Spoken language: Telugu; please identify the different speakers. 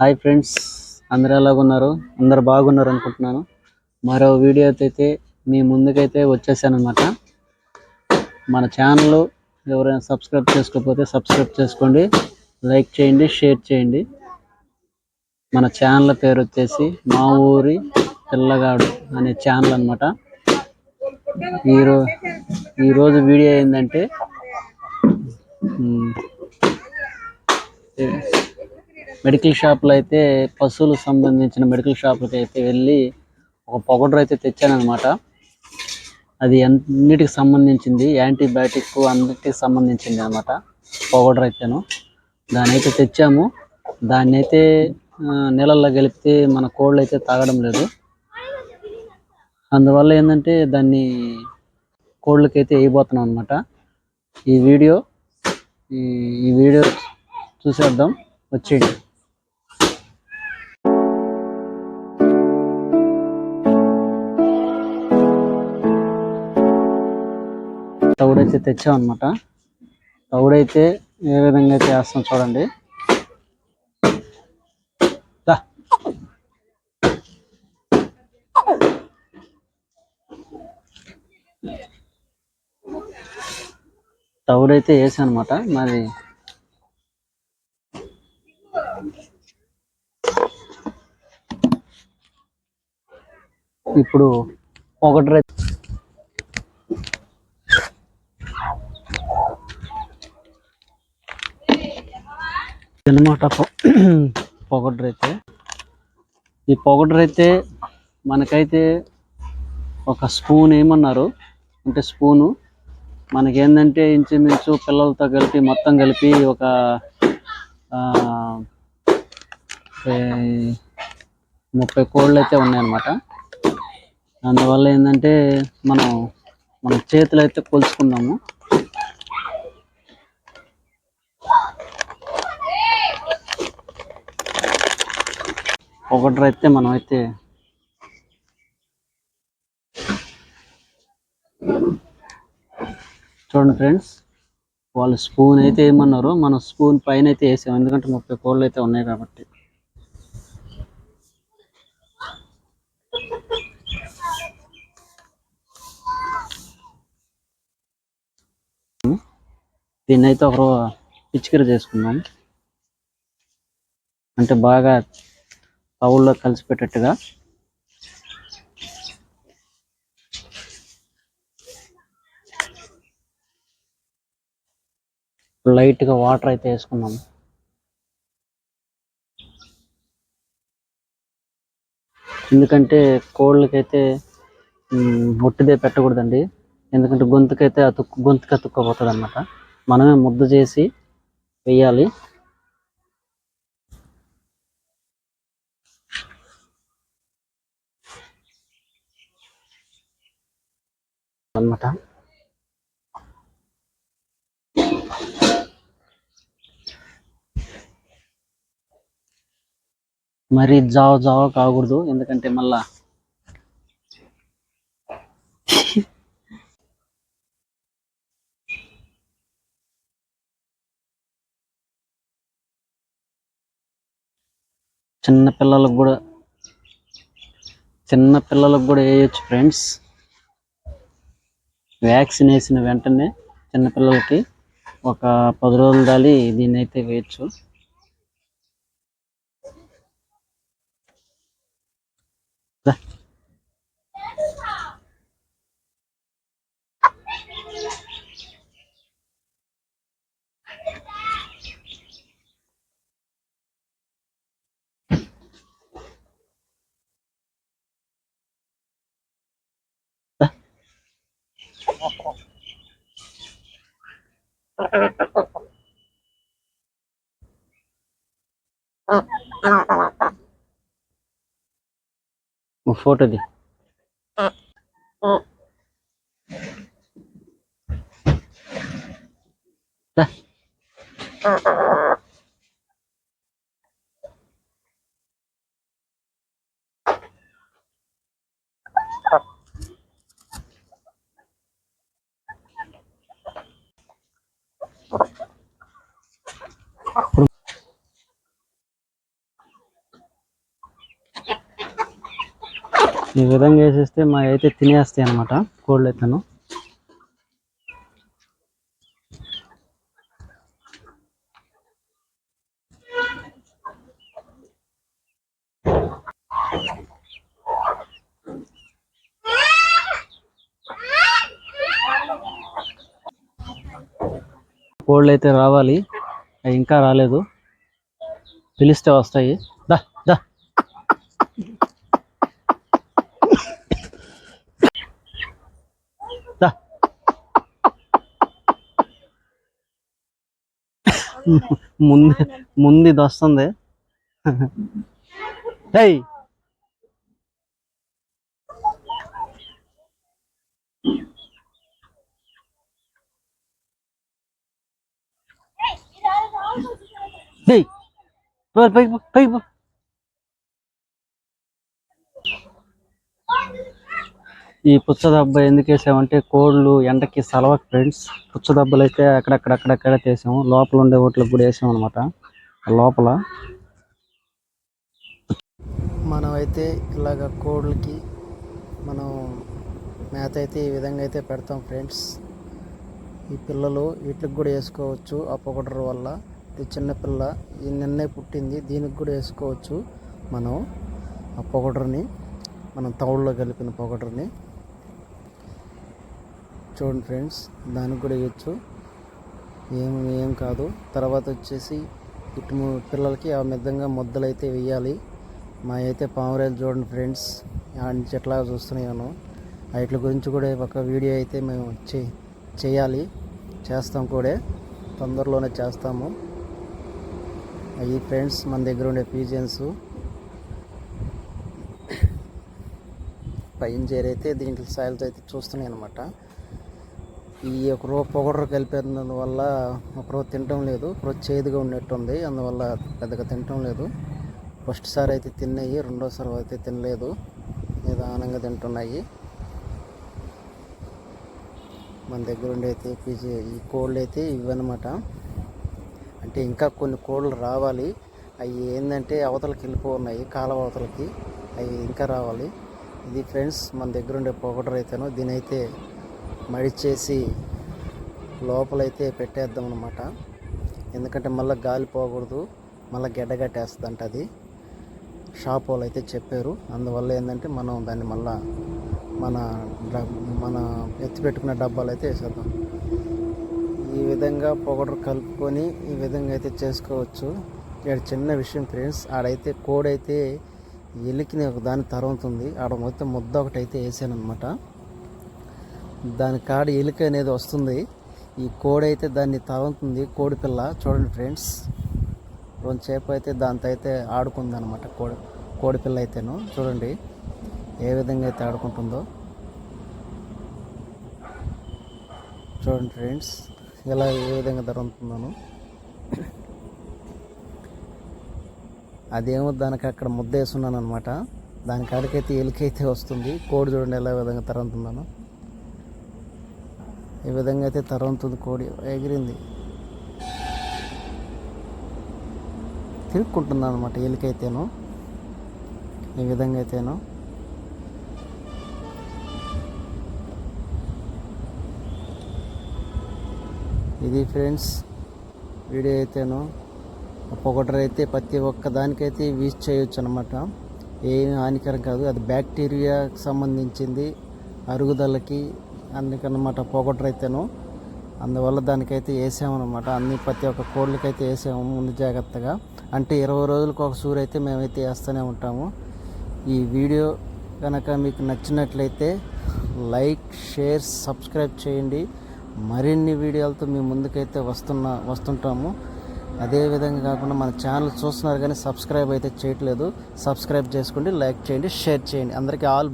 Speaker 1: హాయ్ ఫ్రెండ్స్ అందరు ఎలాగున్నారు అందరు బాగున్నారు అనుకుంటున్నాను. మరో వీడియో అయితే మీ ముందుకైతే వచ్చేసానమాట మన ఛానల్ ఎవరైనా సబ్స్క్రైబ్ చేసుకోకపోతే సబ్స్క్రైబ్ చేసుకోండి లైక్ చేయండి షేర్ చేయండి. మన ఛానల్ పేరు వచ్చేసి మా ఊరి పిల్లగాడు అనే ఛానల్ అనమాట ఈరో ఈరోజు వీడియో ఏంటంటే మెడికల్ షాప్లో అయితే పశువులకు సంబంధించిన మెడికల్ షాప్లకి అయితే వెళ్ళి ఒక పొగడర్ అయితే తెచ్చానమాట అది అన్నిటికి సంబంధించింది యాంటీబయాటిక్ అన్నిటికి సంబంధించింది అనమాట పొగడర్ అయితేను. దాని అయితే తెచ్చాము. దాన్ని అయితే నీళ్ళల్లో కలిపితే మన కోళ్ళు అయితే తాగడం లేదు. అందువల్ల ఏంటంటే దాన్ని కోళ్ళకైతే వేయబోతున్నాం అనమాట ఈ వీడియో ఈ ఈ వీడియో చూసేద్దాం. వచ్చేయండి. అయితే తెచ్చామన్నమాట. అనమాట తౌడైతే ఏ విధంగా అయితే వేస్తాం చూడండి. దా. తౌడైతే వేసాను అనమాట మరి ఇప్పుడు ఒకటి అనమాట పొగడ్ర అయితే ఈ పొగడ్ర అయితే మనకైతే ఒక స్పూన్ ఏమన్నారు? అంటే స్పూను. మనకేందంటే ఇంచుమించు పిల్లలతో కలిపి మొత్తం కలిపి ఒక ఆ, ముప్పై కోళ్ళు అయితే ఉన్నాయన్నమాట. అందువల్ల ఏంటంటే మనం మన చేతులు అయితే కొలుచుకున్నాము ఒకటి అయితే మనం అయితే చూడండి ఫ్రెండ్స్ వాళ్ళు స్పూన్ అయితే ఏమన్నారు మనం స్పూన్ పైన అయితే వేసాం. ఎందుకంటే ముప్పై కోళ్ళు అయితే ఉన్నాయి కాబట్టి. దీన్ని అయితే ఒకరు పిచ్చికర చేసుకుందాం. అంటే బాగా బౌల్లో కలిసిపెట్టేట్టుగా. లైట్గా వాటర్ అయితే వేసుకున్నాం. ఎందుకంటే కోళ్ళకైతే అయితే ఒట్టిదే పెట్టకూడదండి. ఎందుకంటే గొంతుకైతే అతుక్కు గొంతుకి అతుక్కపోతుంది అనమాట మనమే ముద్ద చేసి వేయాలి. అనమాట మరి జావ జావ కాకూడదు ఎందుకంటే మళ్ళా చిన్న పిల్లలకు కూడా చిన్న పిల్లలకు కూడా వేయచ్చు ఫ్రెండ్స్ వ్యాక్సిన్ వేసిన వెంటనే చిన్నపిల్లలకి ఒక పది రోజులు దాలి దీన్ని అయితే వేయచ్చు దా. ఓ ఫోటోది దా.
Speaker 2: ఈ విధంగా వేసేస్తే మా అయితే తినేస్తాయి అనమాట కోళ్ళు అయితేను కోళ్ళు అయితే రావాలి అవి ఇంకా రాలేదు. పిలిస్తే వస్తాయి. దా. ముందు ముందు ఇది వస్తుంది. పో, పైకి పైకి ఈ పుచ్చదబ్బ ఎందుకు వేసామంటే కోళ్ళు ఎండకి సలవకు ఫ్రెండ్స్ పుచ్చదబ్బలు అయితే అక్కడక్కడక్కడక్కడ వేసాము లోపల ఉండే ఓట్లకు కూడా వేసాం అనమాట లోపల మనం అయితే ఇలాగ కోళ్ళకి మనం మేత అయితే ఈ విధంగా అయితే పెడతాం ఫ్రెండ్స్. ఈ పిల్లలు వీటికి కూడా వేసుకోవచ్చు ఆ పొగడరు వల్ల. ఇది చిన్నపిల్ల ఈ నిన్నే పుట్టింది దీనికి కూడా వేసుకోవచ్చు మనం ఆ పొగడరుని. మనం తవుడులో కలిపిన పొగడరుని. చూడండి ఫ్రెండ్స్ దానికి కూడా ఇవ్వచ్చు ఏం ఏం కాదు. తర్వాత వచ్చేసి ఇటు పిల్లలకి ఆ విధంగా ముద్దలు అయితే వేయాలి. మా అయితే పావురాలు చూడండి ఫ్రెండ్స్ ఆ నుంచి ఎట్లా చూస్తున్నాను వాటి గురించి కూడా ఒక వీడియో అయితే మేము చే చేయాలి. చేస్తాం కూడా. తొందరలోనే చేస్తాము. అవి ఫ్రెండ్స్ మన దగ్గర ఉండే పీజియన్స్. పైన చేరైతే దీంట్లో సాయిల్తో అయితే చూస్తున్నాయి అనమాట ఈ ఒక రో పొగడరు కలిపేందు వల్ల ఒకరోజు తినటం లేదు. ఒకరోజు చేదుగా ఉన్నట్టుంది అందువల్ల పెద్దగా తినటం లేదు. ఫస్ట్ సారి అయితే తిన్నాయి. రెండోసారి అయితే తినలేదు. నిదానంగా తింటున్నాయి. మన దగ్గర ఉండే అయితే పీజీ ఈ కోళ్ళు అయితే ఇవన్నమాట అంటే ఇంకా కొన్ని కోళ్ళు రావాలి. అవి ఏంటంటే అవతలకి వెళ్ళిపోన్నాయి కాలువ అవతలకి. అవి ఇంకా రావాలి. ఇది ఫ్రెండ్స్ మన దగ్గర ఉండే పొగడర్ అయితేనో మడిచేసి లోపలైతే పెట్టేద్దాం అనమాట ఎందుకంటే మళ్ళీ గాలి పోకూడదు మళ్ళీ గడ్డగట్టేస్తుందంట అది. షాప్ వాళ్ళు అయితే చెప్పారు. అందువల్ల ఏంటంటే మనం దాన్ని మళ్ళా మన మన ఎత్తి పెట్టుకున్న డబ్బాలు అయితే వేసేద్దాం. ఈ విధంగా పొగడరు కలుపుకొని ఈ విధంగా అయితే చేసుకోవచ్చు. ఇక్కడ చిన్న విషయం ఫ్రెండ్స్ ఆడైతే కోడైతే ఎలికిని ఒక దాన్ని తరుగుతుంది ఆడ మొత్తం ముద్ద ఒకటి అయితే వేసాను అనమాట దాని కాడ ఎలుక అనేది వస్తుంది. ఈ కోడి అయితే దాన్ని తాగుతుంది. కోడి పిల్ల. చూడండి ఫ్రెండ్స్. రెండు చేప అయితే దాంతో అయితే ఆడుకుంది అనమాట కోడి కోడి పిల్ల అయితేను. చూడండి ఏ విధంగా అయితే ఆడుకుంటుందో. చూడండి ఫ్రెండ్స్. ఇలా ఏ విధంగా తరుగుతున్నాను అదేమో దానికి అక్కడ ముద్ద వేసున్నాను అనమాట దాని కాడికైతే ఎలుకైతే వస్తుంది. కోడి చూడండి ఎలా విధంగా తరుగుతున్నాను ఈ విధంగా అయితే తరుగుతుంది కోడి ఎగిరింది. తిరుక్కుంటుంది అనమాట ఎలికైతేను. ఈ విధంగా అయితేను. ఇది ఫ్రెండ్స్ వీడియో అయితేను. పొగటర్ అయితే ప్రతి ఒక్క దానికైతే యూజ్ చేయొచ్చు అనమాట ఏమి హానికరం కాదు. అది బ్యాక్టీరియాకి సంబంధించింది. అరుగుదలకి అందుకనమాట పోగొట్టరైతేను. అందువల్ల దానికైతే వేసామన్నమాట. అన్ని ప్రతి ఒక్క కోళ్ళకైతే వేసాము ముందు జాగ్రత్తగా. అంటే ఇరవై రోజులకు ఒక సూర్ అయితే మేమైతే వేస్తూనే ఉంటాము. ఈ వీడియో కనుక మీకు నచ్చినట్లయితే లైక్ షేర్ సబ్స్క్రైబ్ చేయండి. మరిన్ని వీడియోలతో మీ ముందుకైతే వస్తున్న వస్తుంటాము. అదేవిధంగా కాకుండా మన ఛానల్ చూస్తున్నారు కానీ సబ్స్క్రైబ్ అయితే చేయట్లేదు. సబ్స్క్రైబ్ చేసుకోండి లైక్ చేయండి షేర్ చేయండి. అందరికీ ఆల్